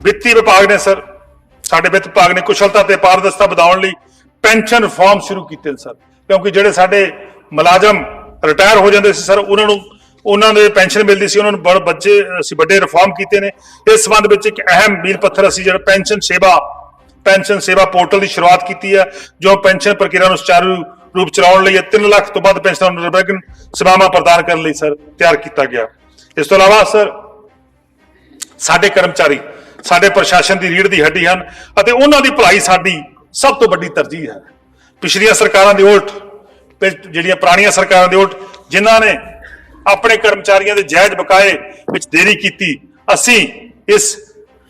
ਵਿੱਤੀ ਵਿਭਾਗ ਨੇ ਸਰ, ਸਾਡੇ ਵਿੱਤ ਵਿਭਾਗ ਨੇ ਕੁਸ਼ਲਤਾ ਤੇ ਪਾਰਦਰਸ਼ਤਾ ਵਧਾਉਣ ਲਈ ਪੈਨਸ਼ਨ ਰਿਫਾਰਮ ਸ਼ੁਰੂ ਕੀਤੇ ਨੇ ਸਰ। ਕਿਉਂਕਿ ਜਿਹੜੇ ਸਾਡੇ ਮੁਲਾਜ਼ਮ ਰਿਟਾਇਰ ਹੋ ਜਾਂਦੇ ਸੀ ਸਰ, ਉਹਨਾਂ ਨੂੰ, ਉਹਨਾਂ ਦੇ ਪੈਨਸ਼ਨ ਮਿਲਦੀ ਸੀ, ਉਹਨਾਂ ਨੂੰ ਬੜ ਬੱਚੇ, ਅਸੀਂ ਵੱਡੇ ਰਿਫਾਰਮ ਕੀਤੇ ਨੇ। ਇਸ ਸੰਬੰਧ ਵਿੱਚ ਇੱਕ ਅਹਿਮ ਮੀਲ ਪੱਥਰ ਅਸੀਂ ਜਿਹੜਾ ਪੈਨਸ਼ਨ ਸੇਵਾ ਪੈਨਸ਼ਨ ਸੇਵਾ ਪੋਰਟਲ ਦੀ ਸ਼ੁਰੂਆਤ ਕੀਤੀ ਹੈ, ਜੋ ਪੈਨਸ਼ਨ ਪ੍ਰਕਿਰਿਆ ਨੂੰ ਸੁਚਾਰੂ ਰੂਪ ਚਲਾਉਣ ਲਈ 3 ਲੱਖ ਤੋਂ ਵੱਧ ਪੈਨਸ਼ਨਾਂ ਨੂੰ ਨਿਰਵਿਘਨ ਸੇਵਾਵਾਂ ਪ੍ਰਦਾਨ ਕਰਨ ਲਈ ਸਰ ਤਿਆਰ ਕੀਤਾ ਗਿਆ। ਇਸ ਤੋਂ ਇਲਾਵਾ ਸਰ, ਸਾਡੇ ਕਰਮਚਾਰੀ ਸਾਡੇ ਪ੍ਰਸ਼ਾਸਨ ਦੀ ਰੀੜ ਦੀ ਹੱਡੀ ਹਨ ਅਤੇ ਉਹਨਾਂ ਦੀ ਭਲਾਈ ਸਾਡੀ ਸਭ ਤੋਂ ਵੱਡੀ ਤਰਜੀਹ ਹੈ। ਪਿਛਲੀਆਂ ਸਰਕਾਰਾਂ ਦੇ ਉਲਟ ਤੇ ਜਿਹੜੀਆਂ ਪੁਰਾਣੀਆਂ ਸਰਕਾਰਾਂ ਦੇ ਉਲਟ ਜਿਨ੍ਹਾਂ ਨੇ ਆਪਣੇ ਕਰਮਚਾਰੀਆਂ ਦੇ ਜਾਇਜ਼ ਬਕਾਏ ਵਿੱਚ ਦੇਰੀ ਕੀਤੀ, ਅਸੀਂ ਇਸ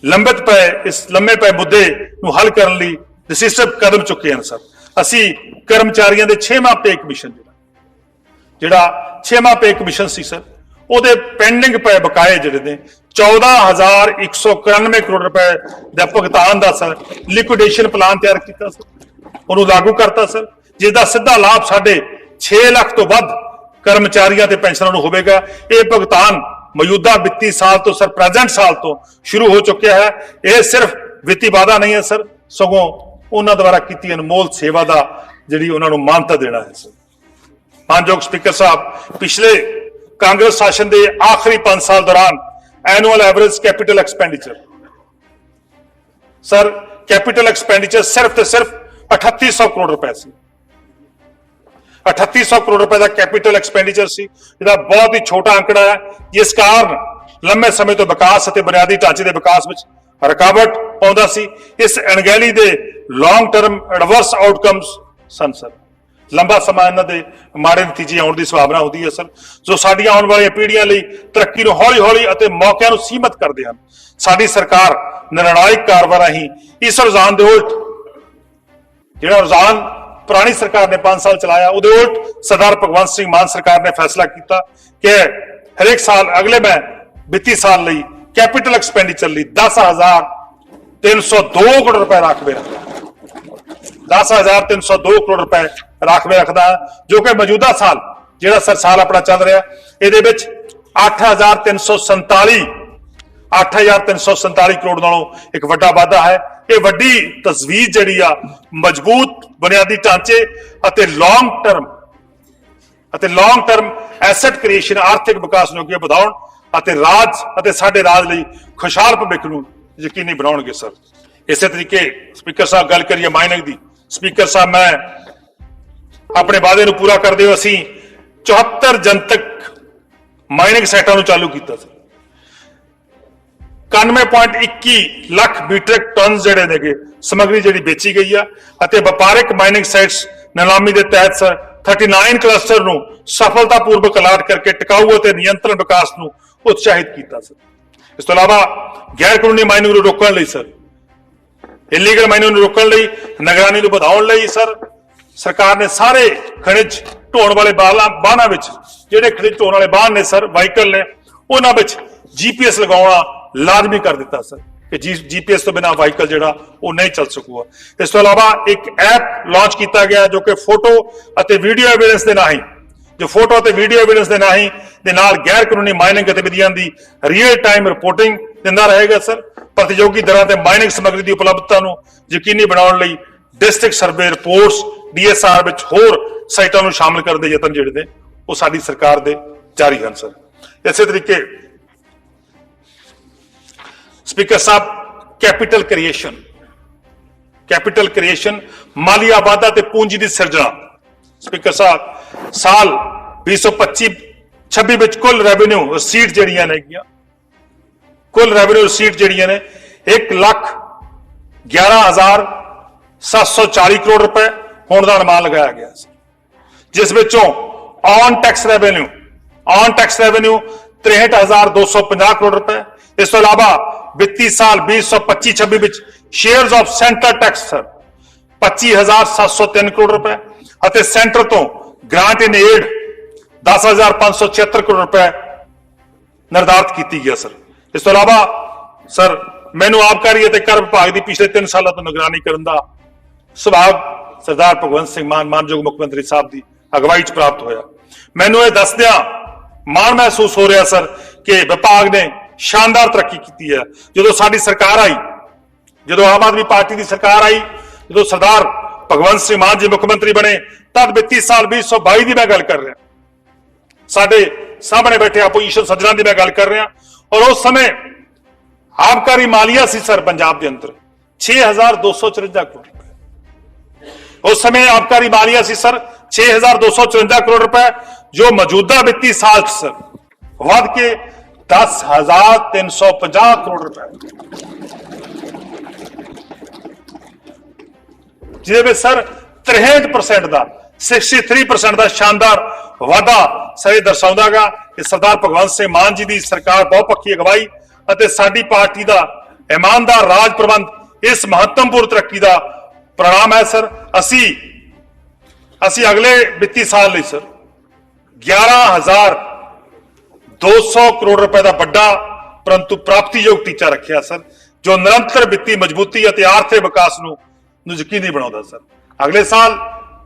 ਲੰਬਿਤ ਪਏ ਇਸ ਲੰਮੇ ਪਏ ਮੁੱਦੇ ਨੂੰ ਹੱਲ ਕਰਨ ਲਈ ਡਿਸਿਸਿਵ ਕਦਮ ਚੁੱਕੇ ਹਨ, ਸਰ। ਅਸੀਂ ਕਰਮਚਾਰੀਆਂ ਦੇ 6ਵਾਂ ਪੇ ਕਮਿਸ਼ਨ ਜਿਹੜਾ ਜਿਹੜਾ 6ਵਾਂ ਪੇ ਕਮਿਸ਼ਨ ਸੀ, ਸਰ। ਉਹਦੇ ਪੈਂਡਿੰਗ ਪਏ ਬਕਾਏ ਜਿਹੜੇ ਨੇ 14191 ਕਰੋੜ ਰੁਪਏ ਦਾ ਭੁਗਤਾਨ ਦਾ ਸਰ ਲਿਕੁਇਡੇਸ਼ਨ ਪਲਾਨ ਤਿਆਰ ਕੀਤਾ ਸਰ। ਉਹਨੂੰ ਲਾਗੂ ਕਰਤਾ ਸਰ ਜਿਸ ਦਾ ਸਿੱਧਾ ਲਾਭ ਸਾਡੇ 6 ਲੱਖ ਤੋਂ ਵੱਧ ਕਰਮਚਾਰੀਆਂ ਤੇ ਪੈਨਸ਼ਨਰਾਂ ਨੂੰ ਹੋਵੇਗਾ। ਇਹ ਭੁਗਤਾਨ ਮੌਜੂਦਾ ਵਿੱਤੀ ਸਾਲ ਤੋਂ ਸਰ ਪ੍ਰੈਜ਼ੈਂਟ ਸਾਲ ਤੋਂ ਸ਼ੁਰੂ ਹੋ ਚੁੱਕਿਆ ਹੈ। ਇਹ ਸਿਰਫ ਵਿੱਤੀ ਵਾਅਦਾ ਨਹੀਂ ਹੈ ਸਰ, ਸਗੋਂ ਉਹਨਾਂ ਦੁਆਰਾ ਕੀਤੀ ਅਨਮੋਲ ਸੇਵਾ ਦਾ ਜਿਹੜੀ ਉਹਨਾਂ ਨੂੰ ਮਾਨਤਾ ਦੇਣਾ ਹੈ ਸਰ। ਮਾਨਯੋਗ ਸਪੀਕਰ ਸਾਹਿਬ, ਪਿਛਲੇ ਕਾਂਗਰਸ ਸ਼ਾਸਨ ਦੇ ਆਖਰੀ 5 ਸਾਲ ਦੌਰਾਨ annual average capital expenditure sir capital expenditure ਸਿਰਫ ਤੇ ਸਿਰਫ 3800 ਕਰੋੜ ਰੁਪਏ ਸੀ। 3800 ਕਰੋੜ ਰੁਪਏ ਦਾ ਕੈਪੀਟਲ ਐਕਸਪੈਂਡੀਚਰ ਸੀ ਜਿਹੜਾ ਬਹੁਤ ਹੀ ਛੋਟਾ ਅੰਕੜਾ ਹੈ, ਜਿਸ ਕਾਰਨ ਲੰਮੇ ਸਮੇਂ ਤੋਂ ਵਿਕਾਸ ਅਤੇ ਬੁਨਿਆਦੀ ਢਾਂਚੇ ਦੇ ਵਿਕਾਸ ਵਿੱਚ ਰੁਕਾਵਟ ਪਾਉਂਦਾ ਸੀ। ਇਸ ਅਣਗਹਿਲੀ ਦੇ ਲੌਂਗ ਟਰਮ ਐਡਵਰਸ ਆਊਟਕਮਸ ਸਨ ਸਰ ਲੰਬਾ ਸਮਾਂ ਇਹਨਾਂ ਦੇ ਮਾੜੇ ਨਤੀਜੇ ਆਉਣ ਦੀ ਸੰਭਾਵਨਾ ਹੁੰਦੀ ਹੈ ਸਰ ਜੋ ਸਾਡੀਆਂ ਆਉਣ ਵਾਲੀਆਂ ਪੀੜ੍ਹੀਆਂ ਲਈ ਤਰੱਕੀ ਨੂੰ ਹੌਲੀ-ਹੌਲੀ ਅਤੇ ਮੌਕਿਆਂ ਨੂੰ ਸੀਮਤ ਕਰਦੇ ਹਨ। ਸਾਡੀ ਸਰਕਾਰ ਨਿਰਣਾਇਕ ਕਾਰਵਾਈ ਰਾਹੀਂ ਇਸ ਰੁਝਾਨ ਦੇ ਉਲਟ, ਜਿਹੜਾ ਰੁਝਾਨ ਪੁਰਾਣੀ ਸਰਕਾਰ ਨੇ 5 ਸਾਲ ਚਲਾਇਆ, ਉਹਦੇ ਉਲਟ ਸਰਦਾਰ ਭਗਵੰਤ ਸਿੰਘ ਮਾਨ ਸਰਕਾਰ ਨੇ ਫੈਸਲਾ ਕੀਤਾ ਕਿ ਹਰੇਕ ਸਾਲ ਅਗਲੇ ਮੈਂ ਵਿੱਤੀ ਸਾਲ ਲਈ ਕੈਪੀਟਲ ਐਕਸਪੈਂਡੀਚਰ ਲਈ 10302 ਕਰੋੜ ਰੁਪਏ ਰਾਖਵੇ ਰੱਖਦਾ 10302 ਕਰੋੜ ਰੁਪਏ ਰਾਖਵੇਂ ਰੱਖਦਾ ਹੈ, ਜੋ ਕਿ ਮੌਜੂਦਾ ਸਾਲ ਜਿਹੜਾ ਸਰ ਸਾਲ ਆਪਣਾ ਚੱਲ ਰਿਹਾ ਇਹਦੇ ਵਿੱਚ 8347 8347 ਕਰੋੜ ਨਾਲੋਂ ਇੱਕ ਵੱਡਾ ਵਾਧਾ ਹੈ। ਇਹ ਵੱਡੀ ਤਸਵੀਰ ਜਿਹੜੀ ਆ ਮਜ਼ਬੂਤ ਬੁਨਿਆਦੀ ਢਾਂਚੇ ਅਤੇ ਲੌਂਗ ਟਰਮ ਅਤੇ ਲੌਂਗ ਟਰਮ ਐਸੈਟ ਕ੍ਰੀਏਸ਼ਨ ਆਰਥਿਕ ਵਿਕਾਸ ਨੂੰ ਅੱਗੇ ਵਧਾਉਣ ਅਤੇ ਰਾਜ ਅਤੇ ਸਾਡੇ ਰਾਜ ਲਈ ਖੁਸ਼ਹਾਲ ਭਵਿੱਖ ਨੂੰ ਯਕੀਨੀ ਬਣਾਉਣਗੇ ਸਰ। ਇਸੇ ਤਰੀਕੇ ਸਪੀਕਰ ਸਾਹਿਬ ਗੱਲ ਕਰੀਏ ਮਾਈਨਿੰਗ ਦੀ। ਸਪੀਕਰ ਸਾਹਿਬ ਮੈਂ ਆਪਣੇ ਵਾਅਦੇ ਨੂੰ ਪੂਰਾ ਕਰਦੇ ਹੋ ਅਸੀਂ 74 ਜਨਤਕ ਮਾਈਨਿੰਗ ਸਾਈਟਾਂ ਨੂੰ ਚਾਲੂ ਕੀਤਾ ਸੀ। 91.21 ਲੱਖ ਮੀਟ੍ਰਿਕ ਟਨ ਜਿਹੜੇ ਨੇਗੇ, ਸਮੱਗਰੀ ਜਿਹੜੀ ਵੇਚੀ ਗਈ ਆ ਅਤੇ ਵਪਾਰਕ ਮਾਈਨਿੰਗ ਸਾਈਟਸ ਨਿਲਾਮੀ ਦੇ ਤਹਿਤ ਸਰ 39 ਕਲਸਟਰ ਨੂੰ ਸਫਲਤਾਪੂਰਵਕ ਅਲਾਟ ਕਰਕੇ ਟਿਕਾਊ ਅਤੇ ਨਿਯੰਤਰਣ ਵਿਕਾਸ ਨੂੰ ਉਤਸ਼ਾਹਿਤ ਕੀਤਾ ਸਰ ਇਸ ਤੋਂ ਇਲਾਵਾ ਗੈਰ ਕਾਨੂੰਨੀ ਮਾਈਨਿੰਗ ਨੂੰ ਰੋਕਣ ਲਈ, ਸਰ ਇਲੀਗਲ ਮਾਈਨਿੰਗ ਨੂੰ ਰੋਕਣ ਲਈ, ਨਿਗਰਾਨੀ ਨੂੰ ਵਧਾਉਣ ਲਈ, ਸਰ ਸਰਕਾਰ ਨੇ ਸਾਰੇ ਖਣਿਜ ਢੋਣ ਵਾਲੇ ਬਾਲਾਂ ਬਾਹਨਾਂ ਵਿੱਚ, ਜਿਹੜੇ ਖਣਿਜ ਢੋਣ ਵਾਲੇ ਬਾਹਨ ਨੇ ਸਰ, ਵਾਹੀਕਲ ਨੇ, ਉਹਨਾਂ ਵਿੱਚ ਜੀਪੀਐਸ ਲਗਾਉਣਾ ਲਾਜ਼ਮੀ ਕਰ ਦਿੱਤਾ ਸਰ। ਕਿ ਜੀਪੀਐਸ ਤੋਂ ਬਿਨਾ ਵਾਹੀਕਲ ਜਿਹੜਾ, ਉਹ ਨਹੀਂ ਚੱਲ ਸਕੂਗਾ। ਇਸ ਤੋਂ ਇਲਾਵਾ ਇੱਕ ਐਪ ਲਾਂਚ ਕੀਤਾ ਗਿਆ ਜੋ ਕਿ ਫੋਟੋ ਅਤੇ ਵੀਡੀਓ ਐਵੀਡੈਂਸ ਦੇ ਰਾਹੀਂ ਜੋ ਫੋਟੋ ਅਤੇ ਵੀਡੀਓ ਐਵੀਡੈਂਸ ਦੇ ਰਾਹੀਂ ਦੇ ਨਾਲ ਗੈਰ ਕਾਨੂੰਨੀ ਮਾਈਨਿੰਗ ਗਤੀਵਿਧੀਆਂ ਦੀ ਰੀਅਲ ਟਾਈਮ ਰਿਪੋਰਟਿੰਗ ਦਿੰਦਾ ਰਹੇਗਾ ਸਰ। ਪ੍ਰਤੀਯੋਗੀ ਦਰਾਂ ਤੇ ਮਾਈਨਿੰਗ ਸਮੱਗਰੀ ਦੀ ਉਪਲਬਧਤਾ ਨੂੰ ਯਕੀਨੀ ਬਣਾਉਣ ਲਈ ਡਿਸਟ੍ਰਿਕਟ ਸਰਵੇ ਰਿਪੋਰਟਸ ਡੀਐਸਆਰ ਵਿੱਚ ਹੋਰ ਸਾਈਟਾਂ ਨੂੰ ਸ਼ਾਮਲ ਕਰਨ ਦੇ ਯਤਨ ਜਿਹੜੇ ਨੇ, ਉਹ ਸਾਡੀ ਸਰਕਾਰ ਦੇ ਜਾਰੀ ਹਨ, ਸਰ। ਇਸੇ ਤਰੀਕੇ ਸਪੀਕਰ ਸਾਹਿਬ, ਕੈਪੀਟਲ ਕ੍ਰੀਏਸ਼ਨ ਕੈਪੀਟਲ ਕ੍ਰੀਏਸ਼ਨ ਮਾਲੀ ਵਾਧਾ ਤੇ ਪੂੰਜੀ ਦੀ ਸਿਰਜਣਾ। ਸਪੀਕਰ ਸਾਹਿਬ, ਸਾਲ 2025 26 ਵਿੱਚ ਕੁੱਲ ਰੈਵਨਿਊ ਰਸੀਟ ਜਿਹੜੀਆਂ ਨੇਗੀਆਂ ਕੁੱਲ ਰੈਵਨਿਊ ਰਸੀਟ ਜਿਹੜੀਆਂ ਨੇ 1 ਲੱਖ 11740 ਕਰੋੜ ਰੁਪਏ। ਹੋਣ ਦਾ ਅਨੁਮਾਨ ਲਗਾਇਆ ਗਿਆ ਸੀ। ਜਿਸ ਵਿੱਚੋਂ own tax revenue own tax revenue 63250 crore ਰੁਪਏ, ਇਸ ਤੋਂ ਇਲਾਵਾ ਵਿੱਤੀ ਸਾਲ 2025-26 ਵਿੱਚ shares of centre tax 25703 crore ਰੁਪਏ ਅਤੇ ਸੈਂਟਰ ਤੋਂ ਗ੍ਰਾਂਟ ਇਨ ਏਡ 10576 ਕਰੋੜ ਰੁਪਏ ਨਿਰਧਾਰਤ ਕੀਤੀ ਗਿਆ ਸਰ ਇਸ ਤੋਂ ਇਲਾਵਾ ਸਰ ਮੈਨੂੰ ਆਬਕਾਰੀ ਅਤੇ ਕਰ ਵਿਭਾਗ ਦੀ ਪਿਛਲੇ 3 ਸਾਲਾਂ ਤੋਂ ਨਿਗਰਾਨੀ ਕਰਨ ਦਾ ਸੁਭਾਅ ਸਰਦਾਰ ਭਗਵੰਤ ਸਿੰਘ ਮਾਨ, ਮਾਨਯੋਗ ਮੁੱਖ ਮੰਤਰੀ ਸਾਹਿਬ ਦੀ ਅਗਵਾਈ 'ਚ ਪ੍ਰਾਪਤ ਹੋਇਆ। ਮੈਨੂੰ ਇਹ ਦੱਸਦਿਆਂ ਮਾਣ ਮਹਿਸੂਸ ਹੋ ਰਿਹਾ ਸਰ ਕਿ ਵਿਭਾਗ ਨੇ ਸ਼ਾਨਦਾਰ ਤਰੱਕੀ ਕੀਤੀ ਹੈ। ਜਦੋਂ ਸਾਡੀ ਸਰਕਾਰ ਆਈ, ਜਦੋਂ ਆਮ ਆਦਮੀ ਪਾਰਟੀ ਦੀ ਸਰਕਾਰ ਆਈ, ਜਦੋਂ ਸਰਦਾਰ ਭਗਵੰਤ ਸਿੰਘ ਮਾਨ ਜੀ ਮੁੱਖ ਮੰਤਰੀ ਬਣੇ, ਤਦ ਵਿੱਤੀ ਸਾਲ 2022 ਦੀ ਮੈਂ ਗੱਲ ਕਰ ਰਿਹਾ। ਸਾਡੇ ਸਾਹਮਣੇ ਬੈਠੇ ਆਪੋਜੀਸ਼ਨ ਸੱਜਣਾਂ ਦੀ ਮੈਂ ਗੱਲ ਕਰ ਰਿਹਾ। ਔਰ ਉਸ ਸਮੇਂ ਆਬਕਾਰੀ ਮਾਲੀਆ ਸੀ ਸਰ ਪੰਜਾਬ ਦੇ ਅੰਦਰ 6254 ਕਰੋੜ ਰੁਪਏ। ਉਸ ਸਮੇਂ ਆਬਕਾਰੀ ਮਾਲੀਆ ਸੀ ਸਰ 6254 ਕਰੋੜ ਰੁਪਏ ਜੋ ਮੌਜੂਦਾ ਵਿੱਤੀ ਸਾਲ 'ਚ ਸਰ ਵੱਧ ਕੇ 10350 ਕਰੋੜ ਰੁਪਏ ਜਿਹਦੇ ਵਿੱਚ ਸਰ 63% ਦਾ 63% ਦਾ ਸ਼ਾਨਦਾਰ ਵਾਧਾ ਸਰ ਇਹ ਦਰਸਾਉਂਦਾਗਾ ਕਿ ਸਰਦਾਰ ਭਗਵੰਤ ਸਿੰਘ ਮਾਨ ਜੀ ਦੀ ਸਰਕਾਰ ਬਹੁਤ ਪੱਕੀ ਅਗਵਾਈ ਅਤੇ ਸਾਡੀ ਪਾਰਟੀ ਦਾ ਇਮਾਨਦਾਰ ਰਾਜ ਪ੍ਰਬੰਧ ਇਸ ਮਹੱਤਵਪੂਰਨ ਤਰੱਕੀ ਦਾ ਪ੍ਰਣਾਮ ਹੈ, ਸਰ। ਅਸੀਂ ਅਸੀਂ ਅਗਲੇ ਵਿੱਤੀ ਸਾਲ ਲਈ, ਸਰ 11200 ਕਰੋੜ ਰੁਪਏ ਦਾ ਵੱਡਾ ਪਰੰਤੂ ਪ੍ਰਾਪਤੀਯੋਗ ਟੀਚਾ ਰੱਖਿਆ, ਸਰ, ਜੋ ਨਿਰੰਤਰ ਵਿੱਤੀ ਮਜ਼ਬੂਤੀ ਅਤੇ ਆਰਥਿਕ ਵਿਕਾਸ ਨੂੰ ਨੂੰ ਯਕੀਨੀ ਬਣਾਉਂਦਾ, ਸਰ। ਅਗਲੇ ਸਾਲ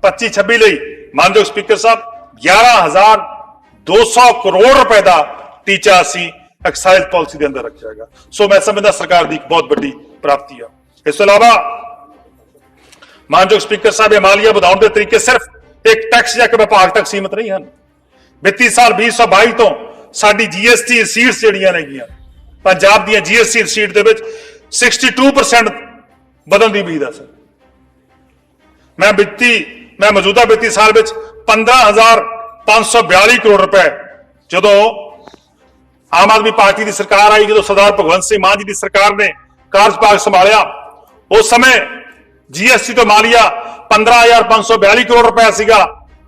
25 26 ਲਈ, ਮਾਨਯੋਗ ਸਪੀਕਰ ਸਾਹਿਬ 11200 ਕਰੋੜ ਰੁਪਏ ਦਾ ਟੀਚਾ ਅਸੀਂ ਐਕਸਾਈਜ਼ ਪਾਲਿਸੀ ਦੇ ਅੰਦਰ ਰੱਖਿਆ ਹੈਗਾ। ਸੋ ਮੈਂ ਸਮਝਦਾ ਸਰਕਾਰ ਦੀ ਇੱਕ ਬਹੁਤ ਵੱਡੀ ਪ੍ਰਾਪਤੀ ਆ। ਇਸ ਤੋਂ ਇਲਾਵਾ ਮਾਨਯੋਗ ਸਪੀਕਰ ਸਾਹਿਬ, ਇਹ ਮਾਲੀਆ ਵਧਾਉਣ ਦੇ ਤਰੀਕੇ ਸਿਰਫ ਇੱਕ ਟੈਕਸ ਜਾਂ ਇੱਕ ਵਿਭਾਗ ਤੱਕ ਸੀਮਿਤ ਨਹੀਂ ਹਨ। ਵਿੱਤੀ ਸਾਲ 2022 ਤੋਂ ਸਾਡੀ ਜੀਐਸਟੀ ਰਸੀਟਸ ਜਿਹੜੀਆਂ ਨੇਗੀਆਂ, ਪੰਜਾਬ ਦੀਆਂ ਜੀਐਸਟੀ ਰਸੀਟ ਦੇ ਵਿੱਚ 62% ਵਧਣ ਦੀ ਉਮੀਦ ਹੈ ਸਰ। ਮੈਂ ਵਿੱਤੀ, ਮੈਂ ਮੌਜੂਦਾ ਵਿੱਤੀ ਸਾਲ ਵਿੱਚ 15542 ਕਰੋੜ ਰੁਪਏ ਜਦੋਂ ਆਮ ਆਦਮੀ ਪਾਰਟੀ ਦੀ ਸਰਕਾਰ ਆਈ, ਜਦੋਂ ਸਰਦਾਰ ਭਗਵੰਤ ਸਿੰਘ ਮਾਨ ਜੀ ਦੀ ਸਰਕਾਰ ਨੇ ਕਾਰਜਭਾਗ ਸੰਭਾਲਿਆ, ਉਸ ਸਮੇਂ ਜੀਐਸਟੀ ਤੋਂ ਮਾਲੀਆ 15542 ਕਰੋੜ ਰੁਪਏ ਸੀਗਾ।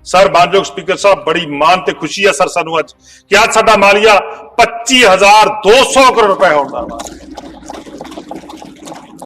ਸਰ, ਮਾਨਯੋਗ ਸਪੀਕਰ ਸਾਹਿਬ, ਬੜੀ ਮਾਣ ਤੇ ਖੁਸ਼ੀ ਹੈ ਸਰ ਸਾਨੂੰ ਅੱਜ ਕਿ ਅੱਜ ਸਾਡਾ ਮਾਲੀਆ 25200 ਕਰੋੜ ਰੁਪਏ ਹੋਣ ਦਾ।